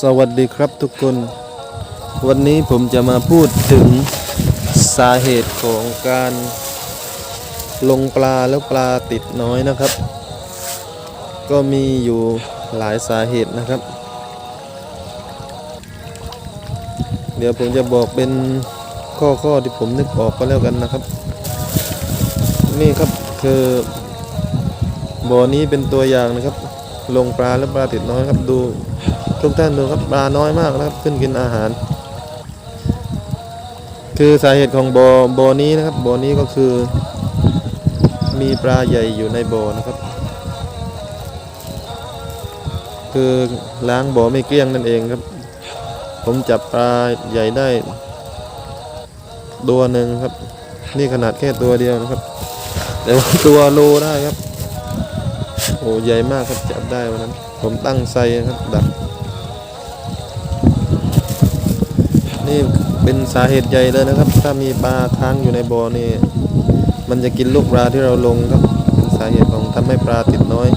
สวัสดีครับทุกคน วันนี้ผมจะมาพูดถึงสาเหตุของการลงปลาแล้วปลาติดน้อยนะครับ ก็มีอยู่หลายสาเหตุนะครับ เดี๋ยวผมจะบอกเป็นข้อข้อที่ผมนึกออกก็แล้วกันนะครับ นี่ครับคือบ่อนี้เป็นตัวอย่างนะครับ ลงปลาแล้วปลาติดน้อยครับดู ทุกท่านดูครับปลาน้อยมากนะครับขึ้นกินอาหาร คือสาเหตุของบอ่บอนี้นะครับบ่อนี้ก็คือ มีปลาใหญ่อยู่ในบ่อนะครับ คือล้างบ่อไม่เกลี้ยงนั่นเองครับ ผมจับปลาใหญ่ได้ตัวหนึ่งครับ นี่ขนาดแค่ตัวเดียวนะครับ แต่ว่าตัวโลได้ครับ โอ้ใหญ่มากครับจับได้วันนั้น ผมตั้งไซนะครับดัก นี่เป็นสาเหตุใหญ่เลยนะครับ ถ้ามีปลาค้างอยู่ในบ่อนี่มันจะกินลูกปลาที่เราลงครับ เป็นสาเหตุของทำให้ปลาติดน้อย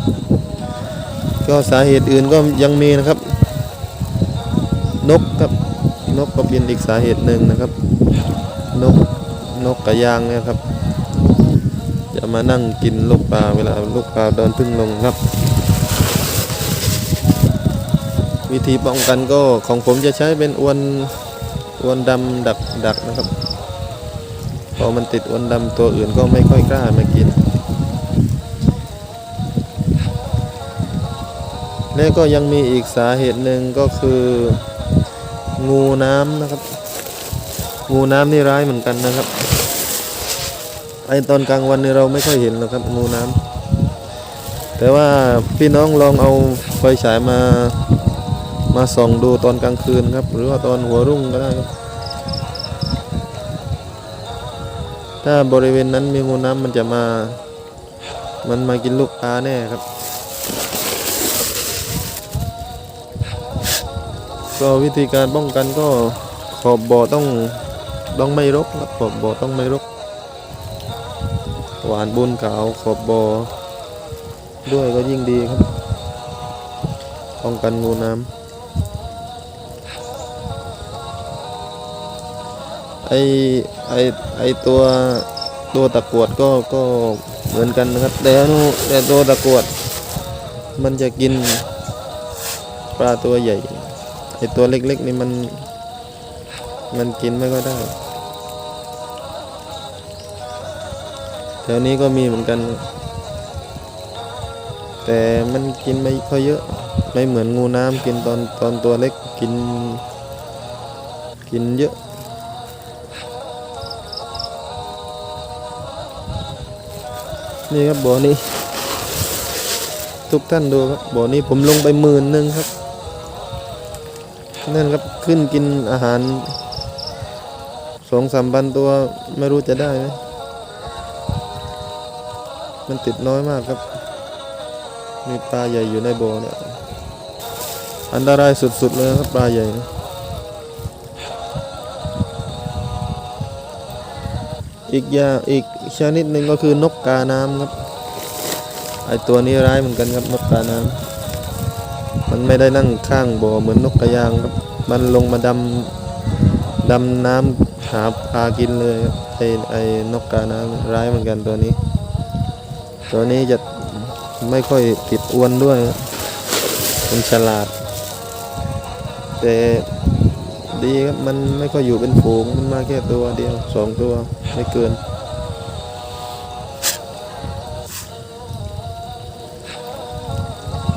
ก็สาเหตุอื่นก็ยังมีนะครับ นกครับนกก็เป็นอีกสาเหตุหนึ่งนะครับ นกนกกระยางเนี่ยครับจะมานั่งกินลูกปลาเวลาลูกปลาโดนพึ่งลงครับ วิธีป้องกันก็ของผมจะใช้เป็นอวน อวนดำดักดักนะครับ พอมันติดอวนดำตัวอื่นก็ไม่ค่อยกล้ามากิน และก็ยังมีอีกสาเหตุหนึ่งก็คือ งูน้ำนะครับ งูน้ำนี่ร้ายเหมือนกันนะครับไอตอนกลางวันนี่เราไม่ค่อยเห็นหรอกครับงูน้ำแต่ว่าพี่น้องลองเอาไฟฉายมา มาส่องดูตอนกลางคืนครับ หรือว่าตอนหัวรุ่งก็ได้ครับถ้าบริเวณนั้นมีงูน้ำมันจะมา มันมากินลูกปลาแน่ครับ ก็วิธีการป้องกันก็ขอบบ่อต้องต้องไม่รกครับขอบบ่อต้องไม่รก หวานบุญขาวขอบบ่อด้วยก็ยิ่งดีครับ ป้องกันงูน้ำ ไอไอไอตัวตัวตะกวดก็ก็เหมือนกันนะครับแต่นุแต่ตัวตะกวด มันจะกินปลาตัวใหญ่ไอตัวเล็กๆนี่มันมันกินไม่ก็ได้แถวนี้ก็มีเหมือนกัน แต่มันกินไม่ค่อยเยอะ ไม่เหมือนงูน้ำกินตอนตอนตัวเล็กกิน กินเยอะ นี่ครับบ่อนี้ ทุกท่านดูครับบ่อนี้ผมลงไปหมื่นหนึ่งครับนั่นครับขึ้นกินอาหารสองสามพันตัวไม่รู้จะได้ไหมมันติดน้อยมากครับ มีปลาใหญ่อยู่ในบ่อเนี่ย อันตรายสุดๆเลยครับปลาใหญ่ อีกอย่างอีกชนิดหนึ่งก็คือนกกาน้ำครับไอตัวนี้ร้ายเหมือนกันครับนกกาน้ำมันไม่ได้นั่งข้างบ่อเหมือนนกกระยางครับ มันลงมาดำดำน้ำหาปลากินเลยครับไอไอนกกาน้ำร้ายเหมือนกันตัวนี้ ตัวนี้จะไม่ค่อยติดอวนด้วยมันฉลาด แต่ดีครับมันไม่ค่อยอยู่เป็นฝูงมันมาแค่ตัวเดียวสองตัว ไม่เกิน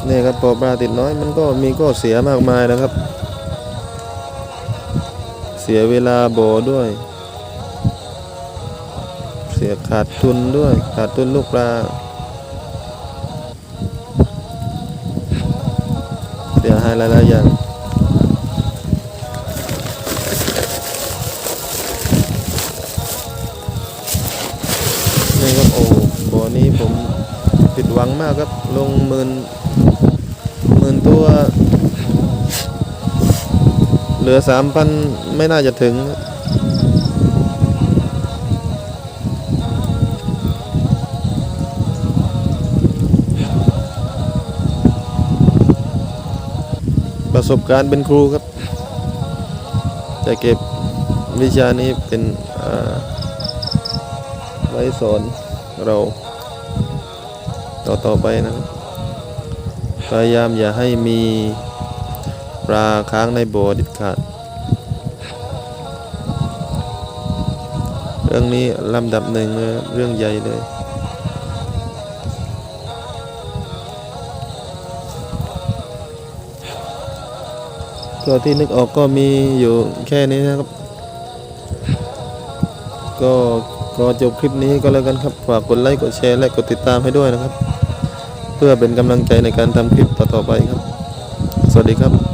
นี่ครับพอปลาติดน้อยมันก็มีก็เสียมากมายนะครับ เสียเวลาบ่อด้วย เสียขาดทุนด้วยขาดทุนลูกปลาเสียหายหลายๆอย่าง มากครับ ลงหมื่นหมื่นตัว เหลือสามพันไม่น่าจะถึง ประสบการณ์เป็นครูครับ จะเก็บวิชานี้เป็นไว้สอนเรา ต่อไปนะครับพยายามอย่าให้มีปลาค้างในบ่อดิดขาด เรื่องนี้ลำดับหนึ่งเลยเรื่องใหญ่เลยก็ที่นึกออกก็มีอยู่แค่นี้นะครับ ก็ก็จบคลิปนี้ก็แล้วกันครับ ฝากกดไลค์กดแชร์และกดติดตามให้ด้วยนะครับ เพื่อเป็นกำลังใจในการทำคลิปต่อๆไปครับ สวัสดีครับ